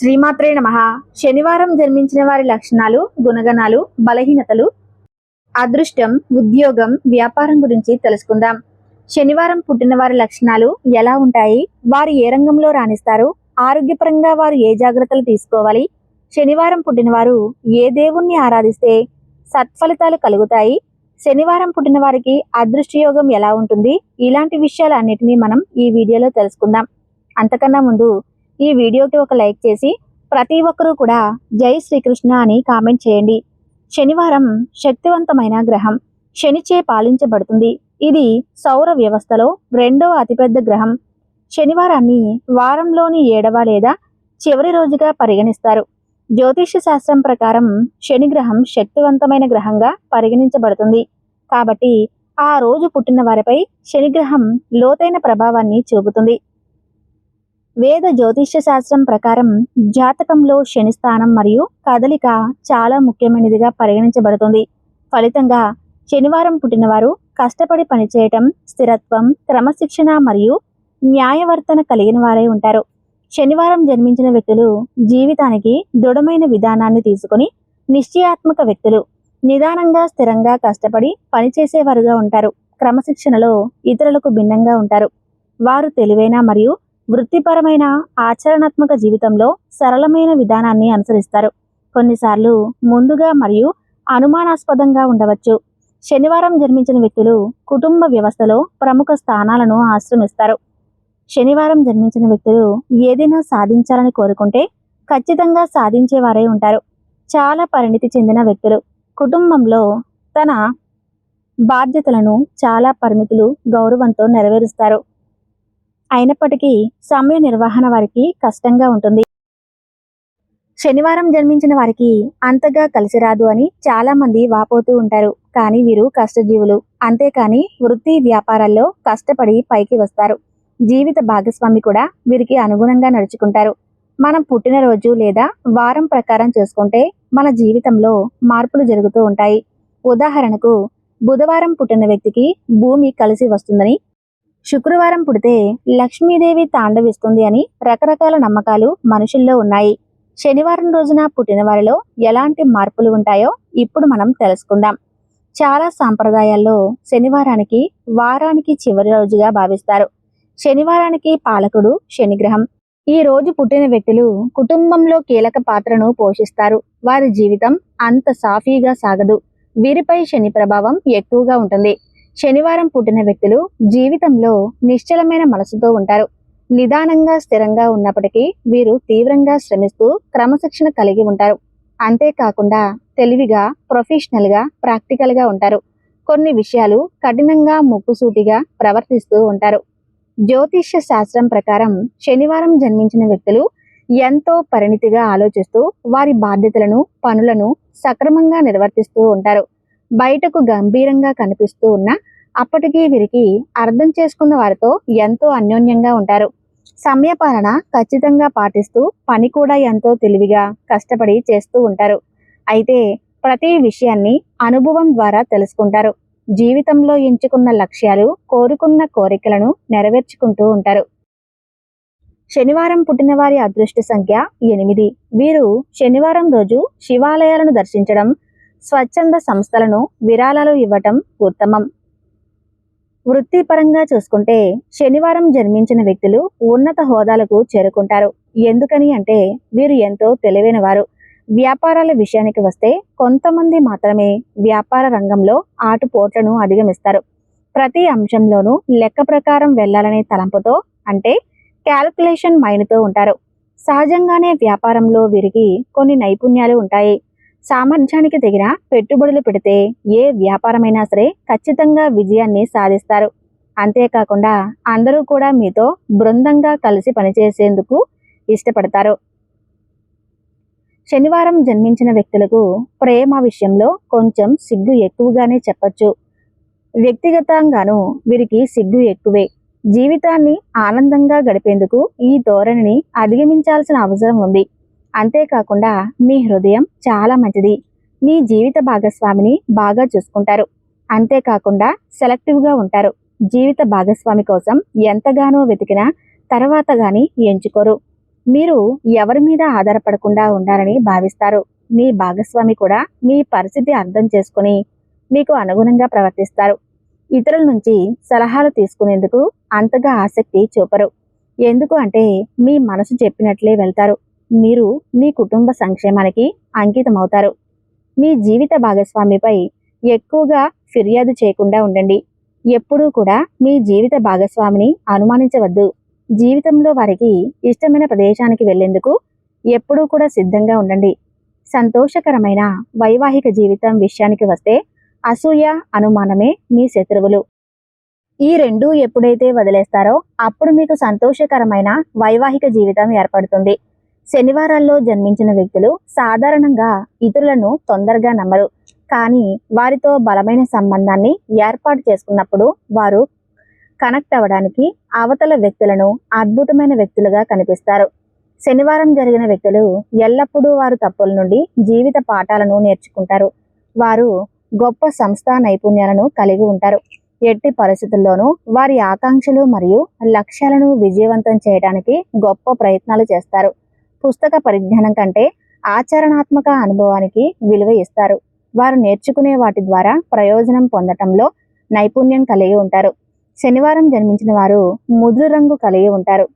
శ్రీమాత్రే నమ. శనివారం జన్మించిన వారి లక్షణాలు గుణగణాలు బలహీనతలు అదృష్టం ఉద్యోగం వ్యాపారం గురించి తెలుసుకుందాం. శనివారం పుట్టిన వారి లక్షణాలు ఎలా ఉంటాయి? వారు ఏ రంగంలో రాణిస్తారు? ఆరోగ్యపరంగా వారు ఏ జాగ్రత్తలు తీసుకోవాలి? శనివారం పుట్టిన వారు ఏ దేవుణ్ణి ఆరాధిస్తే సత్ఫలితాలు కలుగుతాయి? శనివారం పుట్టిన వారికి అదృష్టయోగం ఎలా ఉంటుంది? ఇలాంటి విషయాలన్నిటినీ మనం ఈ వీడియోలో తెలుసుకుందాం. అంతకన్నా ముందు ఈ వీడియోకి ఒక లైక్ చేసి ప్రతి ఒక్కరూ కూడా జై శ్రీకృష్ణ అని కామెంట్ చేయండి. శనివారం శక్తివంతమైన గ్రహం శనిచే పాలించబడుతుంది. ఇది సౌర వ్యవస్థలో రెండవ అతిపెద్ద గ్రహం. శనివారాన్ని వారంలోని ఏడవ లేదా చివరి రోజుగా పరిగణిస్తారు. జ్యోతిష్య శాస్త్రం ప్రకారం శని గ్రహం శక్తివంతమైన గ్రహంగా పరిగణించబడుతుంది. కాబట్టి ఆ రోజు పుట్టిన వారిపై శనిగ్రహం లోతైన ప్రభావాన్ని చూపుతుంది. వేద జ్యోతిష్య శాస్త్రం ప్రకారం జాతకంలో శని స్థానం మరియు కదలిక చాలా ముఖ్యమైనదిగా పరిగణించబడుతుంది. ఫలితంగా శనివారం పుట్టినవారు కష్టపడి పనిచేయటం స్థిరత్వం క్రమశిక్షణ మరియు న్యాయవర్తన కలిగిన వారై ఉంటారు. శనివారం జన్మించిన వ్యక్తులు జీవితానికి దృఢమైన విధానాన్ని తీసుకొని నిశ్చయాత్మక వ్యక్తులు నిదానంగా స్థిరంగా కష్టపడి పనిచేసేవారుగా ఉంటారు. క్రమశిక్షణలో ఇతరులకు భిన్నంగా ఉంటారు. వారు తెలివైన మరియు వృత్తిపరమైన ఆచరణాత్మక జీవితంలో సరళమైన విధానాన్ని అనుసరిస్తారు. కొన్నిసార్లు ముందుగా మరియు అనుమానాస్పదంగా ఉండవచ్చు. శనివారం జన్మించిన వ్యక్తులు కుటుంబ వ్యవస్థలో ప్రముఖ స్థానాలను ఆశ్రమిస్తారు. శనివారం జన్మించిన వ్యక్తులు ఏదైనా సాధించాలని కోరుకుంటే ఖచ్చితంగా సాధించేవారే ఉంటారు. చాలా పరిణితి చెందిన వ్యక్తులు. కుటుంబంలో తన బాధ్యతలను చాలా పరిమితులు గౌరవంతో నెరవేరుస్తారు. అయినప్పటికీ సమయ నిర్వహణ వారికి కష్టంగా ఉంటుంది. శనివారం జన్మించిన వారికి అంతగా కలిసి రాదు అని చాలా మంది వాపోతూ ఉంటారు. కానీ వీరు కష్టజీవులు. అంతేకాని వృత్తి వ్యాపారాల్లో కష్టపడి పైకి వస్తారు. జీవిత భాగస్వామి కూడా వీరికి అనుగుణంగా నడుచుకుంటారు. మనం పుట్టినరోజు లేదా వారం ప్రకారం చేసుకుంటే మన జీవితంలో మార్పులు జరుగుతూ ఉంటాయి. ఉదాహరణకు బుధవారం పుట్టిన వ్యక్తికి భూమి కలిసి వస్తుందని శుక్రవారం పుడితే లక్ష్మీదేవి తాండవిస్తుంది అని రకరకాల నమ్మకాలు మనుషుల్లో ఉన్నాయి. శనివారం రోజున పుట్టిన వారిలో ఎలాంటి మార్పులు ఉంటాయో ఇప్పుడు మనం తెలుసుకుందాం. చాలా సాంప్రదాయాల్లో శనివారానికి వారానికి చివరి రోజుగా భావిస్తారు. శనివారానికి పాలకుడు శనిగ్రహం. ఈ రోజు పుట్టిన వ్యక్తులు కుటుంబంలో కీలక పాత్రను పోషిస్తారు. వారి జీవితం అంత సాఫీగా సాగదు. వీరిపై శని ప్రభావం ఎక్కువగా ఉంటుంది. శనివారం పుట్టిన వ్యక్తులు జీవితంలో నిశ్చలమైన మనసుతో ఉంటారు. నిదానంగా స్థిరంగా ఉన్నప్పటికీ వీరు తీవ్రంగా శ్రమిస్తూ క్రమశిక్షణ కలిగి ఉంటారు. అంతేకాకుండా తెలివిగా ప్రొఫెషనల్గా ప్రాక్టికల్గా ఉంటారు. కొన్ని విషయాలు కఠినంగా ముక్కుసూటిగా ప్రవర్తిస్తూ ఉంటారు. జ్యోతిష్య శాస్త్రం ప్రకారం శనివారం జన్మించిన వ్యక్తులు ఎంతో పరిణితిగా ఆలోచిస్తూ వారి బాధ్యతలను పనులను సక్రమంగా నిర్వర్తిస్తూ ఉంటారు. బయటకు గంభీరంగా కనిపిస్తూ ఉన్న అప్పటికీ వీరికి అర్థం చేసుకున్న వారితో ఎంతో అన్యోన్యంగా ఉంటారు. సమయపాలన ఖచ్చితంగా పాటిస్తూ పని కూడా ఎంతో తెలివిగా కష్టపడి చేస్తూ ఉంటారు. అయితే ప్రతి విషయాన్ని అనుభవం ద్వారా తెలుసుకుంటారు. జీవితంలో ఎంచుకున్న లక్ష్యాలు కోరుకున్న కోరికలను నెరవేర్చుకుంటూ ఉంటారు. శనివారం పుట్టిన వారి అదృష్ట సంఖ్య ఎనిమిది. వీరు శనివారం రోజు శివాలయాలను దర్శించడం స్వచ్ఛంద సంస్థలను విరాళాలు ఇవ్వటం ఉత్తమం. వృత్తిపరంగా చూసుకుంటే శనివారం జన్మించిన వ్యక్తులు ఉన్నత హోదాలకు చేరుకుంటారు. ఎందుకని అంటే వీరు ఎంతో తెలివైన వారు వ్యాపారాల విషయానికి వస్తే కొంతమంది మాత్రమే వ్యాపార రంగంలో ఆటుపోట్లను అధిగమిస్తారు. ప్రతి అంశంలోనూ లెక్క ప్రకారం వెళ్ళాలనే తలంపుతో అంటే క్యాల్కులేషన్ మైండ్తో ఉంటారు. సహజంగానే వ్యాపారంలో వీరికి కొన్ని నైపుణ్యాలు ఉంటాయి. సామర్థ్యానికి తగిన పెట్టుబడులు పెడితే ఏ వ్యాపారమైనా సరే ఖచ్చితంగా విజయాన్ని సాధిస్తారు. అంతేకాకుండా అందరూ కూడా మీతో బృందంగా కలిసి పనిచేసేందుకు ఇష్టపడతారు. శనివారం జన్మించిన వ్యక్తులకు ప్రేమ విషయంలో కొంచెం సిగ్గు ఎక్కువగానే చెప్పచ్చు. వ్యక్తిగతంగాను వీరికి సిగ్గు ఎక్కువే. జీవితాన్ని ఆనందంగా గడిపేందుకు ఈ ధోరణిని అధిగమించాల్సిన అవసరం ఉంది. అంతేకాకుండా మీ హృదయం చాలా మంచిది. మీ జీవిత భాగస్వామిని బాగా చూసుకుంటారు. అంతేకాకుండా సెలెక్టివ్గా ఉంటారు. జీవిత భాగస్వామి కోసం ఎంతగానో వెతికినా తర్వాత గాని ఎంచుకోరు. మీరు ఎవరి మీద ఆధారపడకుండా ఉండాలని భావిస్తారు. మీ భాగస్వామి కూడా మీ పరిస్థితి అర్థం చేసుకుని మీకు అనుగుణంగా ప్రవర్తిస్తారు. ఇతరుల నుంచి సలహాలు తీసుకునేందుకు అంతగా ఆసక్తి చూపరు. ఎందుకు అంటే మీ మనసు చెప్పినట్లే వెళ్తారు. మీరు మీ కుటుంబ సంక్షేమానికి అంకితమవుతారు. మీ జీవిత భాగస్వామిపై ఎక్కువగా ఫిర్యాదు చేయకుండా ఉండండి. ఎప్పుడూ కూడా మీ జీవిత భాగస్వామిని అనుమానించవద్దు. జీవితంలో వారికి ఇష్టమైన ప్రదేశానికి వెళ్ళేందుకు ఎప్పుడూ కూడా సిద్ధంగా ఉండండి. సంతోషకరమైన వైవాహిక జీవితం విషయానికి వస్తే అసూయ అనుమానమే మీ శత్రువులు. ఈ రెండు ఎప్పుడైతే వదిలేస్తారో అప్పుడు మీకు సంతోషకరమైన వైవాహిక జీవితం ఏర్పడుతుంది. శనివారాల్లో జన్మించిన వ్యక్తులు సాధారణంగా ఇతరులను తొందరగా నమ్మరు. కానీ వారితో బలమైన సంబంధాన్ని ఏర్పాటు చేసుకున్నప్పుడు వారు కనెక్ట్ అవ్వడానికి అవతల వ్యక్తులను అద్భుతమైన వ్యక్తులుగా కనిపిస్తారు. శనివారం జరిగిన వ్యక్తులు ఎల్లప్పుడూ వారు తప్పుల నుండి జీవిత పాఠాలను నేర్చుకుంటారు. వారు గొప్ప సంస్థా నైపుణ్యాలను కలిగి ఉంటారు. ఎట్టి పరిస్థితుల్లోనూ వారి ఆకాంక్షలు మరియు లక్ష్యాలను విజయవంతం చేయడానికి గొప్ప ప్రయత్నాలు చేస్తారు. పుస్తక పరిజ్ఞానం కంటే ఆచరణాత్మక అనుభవానికి విలువ ఇస్తారు. వారు నేర్చుకునే వాటి ద్వారా ప్రయోజనం పొందటంలో నైపుణ్యం కలిగి ఉంటారు. శనివారం జన్మించిన వారు ముదురు రంగు కలిగి ఉంటారు.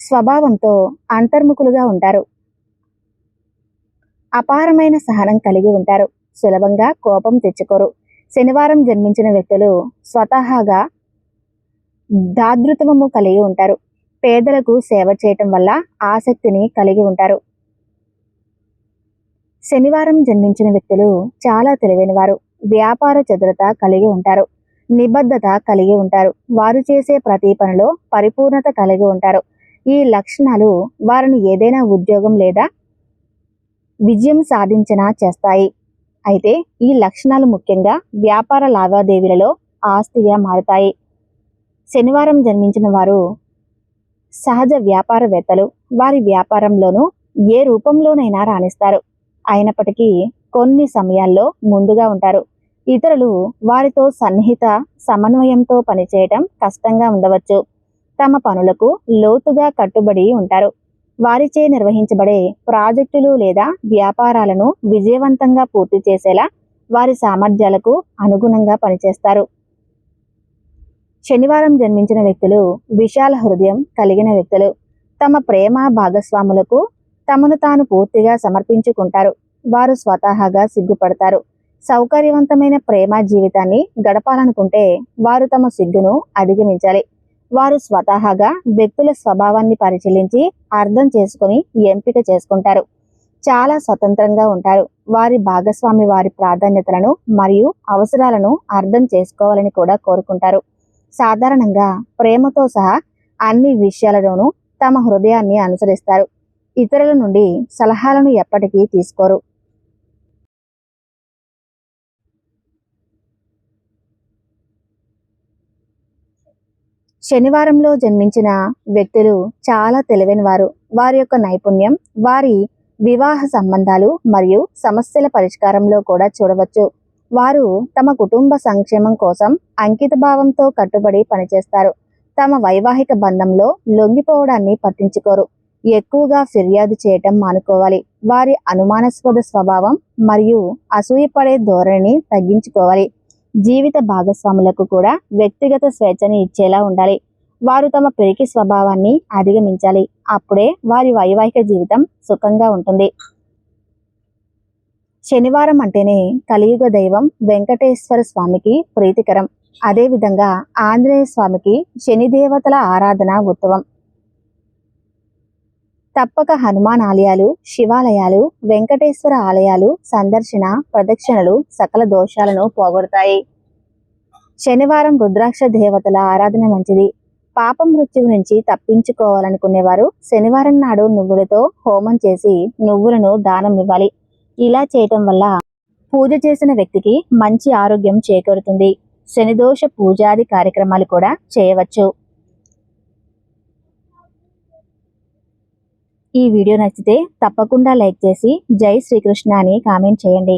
స్వభావంతో అంతర్ముఖులుగా ఉంటారు. అపారమైన సహనం కలిగి ఉంటారు. సులభంగా కోపం తెచ్చుకోరు. శనివారం జన్మించిన వ్యక్తులు స్వతహాగా దాదృతము కలిగి ఉంటారు. పేదలకు సేవ చేయటం వల్ల ఆసక్తిని కలిగి ఉంటారు. శనివారం జన్మించిన వ్యక్తులు చాలా తెలివైన వారు వ్యాపార చతురత కలిగి ఉంటారు. నిబద్ధత కలిగి ఉంటారు. వారు చేసే ప్రతి పనిలో పరిపూర్ణత కలిగి ఉంటారు. ఈ లక్షణాలు వారిని ఏదైనా ఉద్యోగం లేదా విజయం సాధించినా చేస్తాయి. అయితే ఈ లక్షణాలు ముఖ్యంగా వ్యాపార లావాదేవీలలో ఆస్తిగా మారుతాయి. శనివారం జన్మించిన వారు సహజ వ్యాపారవేత్తలు వారి వ్యాపారంలోనూ ఏ రూపంలోనైనా రాణిస్తారు. అయినప్పటికీ కొన్ని సమయాల్లో ముందుగా ఉంటారు. ఇతరులు వారితో సన్నిహిత సమన్వయంతో పనిచేయటం కష్టంగా ఉండవచ్చు. తమ పనులకు లోతుగా కట్టుబడి ఉంటారు. వారిచే నిర్వహించబడే ప్రాజెక్టులు లేదా వ్యాపారాలను విజయవంతంగా పూర్తి చేసేలా వారి సామర్థ్యాలకు అనుగుణంగా పనిచేస్తారు. శనివారం జన్మించిన వ్యక్తులు విశాల హృదయం కలిగిన వ్యక్తులు. తమ ప్రేమ భాగస్వాములకు తమను తాను పూర్తిగా సమర్పించుకుంటారు. వారు స్వతహాగా సిగ్గుపడతారు. సౌకర్యవంతమైన ప్రేమ జీవితాన్ని గడపాలనుకుంటే వారు తమ సిగ్గును అధిగమించాలి. వారు స్వతహాగా వ్యక్తుల స్వభావాన్ని పరిశీలించి అర్థం చేసుకుని ఎంపిక చేసుకుంటారు. చాలా స్వతంత్రంగా ఉంటారు. వారి భాగస్వామి వారి ప్రాధాన్యతలను మరియు అవసరాలను అర్థం చేసుకోవాలని కూడా కోరుకుంటారు. సాధారణంగా ప్రేమతో సహా అన్ని విషయాలలోనూ తమ హృదయాన్ని అనుసరిస్తారు. ఇతరుల నుండి సలహాలను ఎప్పటికీ తీసుకోరు. శనివారంలో జన్మించిన వ్యక్తులు చాలా తెలివైన వారు వారి యొక్క నైపుణ్యం వారి వివాహ సంబంధాలు మరియు సమస్యల పరిష్కారంలో కూడా చూడవచ్చు. వారు తమ కుటుంబ సంక్షేమం కోసం అంకిత భావంతో కట్టుబడి పనిచేస్తారు. తమ వైవాహిక బంధంలో లొంగిపోవడాన్ని పట్టించుకోరు. ఎక్కువగా ఫిర్యాదు చేయటం మానుకోవాలి. వారి అనుమానాస్పద స్వభావం మరియు అసూయపడే ధోరణిని తగ్గించుకోవాలి. జీవిత భాగస్వాములకు కూడా వ్యక్తిగత స్వేచ్ఛని ఇచ్చేలా ఉండాలి. వారు తమ పిరికి స్వభావాన్ని అధిగమించాలి. అప్పుడే వారి వైవాహిక జీవితం సుఖంగా ఉంటుంది. శనివారం అంటేనే కలియుగ దైవం వెంకటేశ్వర స్వామికి ప్రీతికరం. అదేవిధంగా ఆంజనేయ స్వామికి శనిదేవతల ఆరాధన ఉత్సవం తప్పక హనుమాన్ ఆలయాలు శివాలయాలు వెంకటేశ్వర ఆలయాలు సందర్శన ప్రదక్షిణలు సకల దోషాలను పోగొడతాయి. శనివారం రుద్రాక్ష దేవతల ఆరాధన మంచిది. పాప మృత్యువు నుంచి తప్పించుకోవాలనుకునేవారు శనివారం నాడు నువ్వులతో హోమం చేసి నువ్వులను దానం ఇవ్వాలి ఇలా చేయటం వల్ల పూజ చేసిన వ్యక్తికి మంచి ఆరోగ్యం చేకూరుతుంది. శనిదోష పూజాది కార్యక్రమాలు కూడా చేయవచ్చు. ఈ వీడియో నచ్చితే తప్పకుండా లైక్ చేసి జై శ్రీకృష్ణ అని కామెంట్ చేయండి.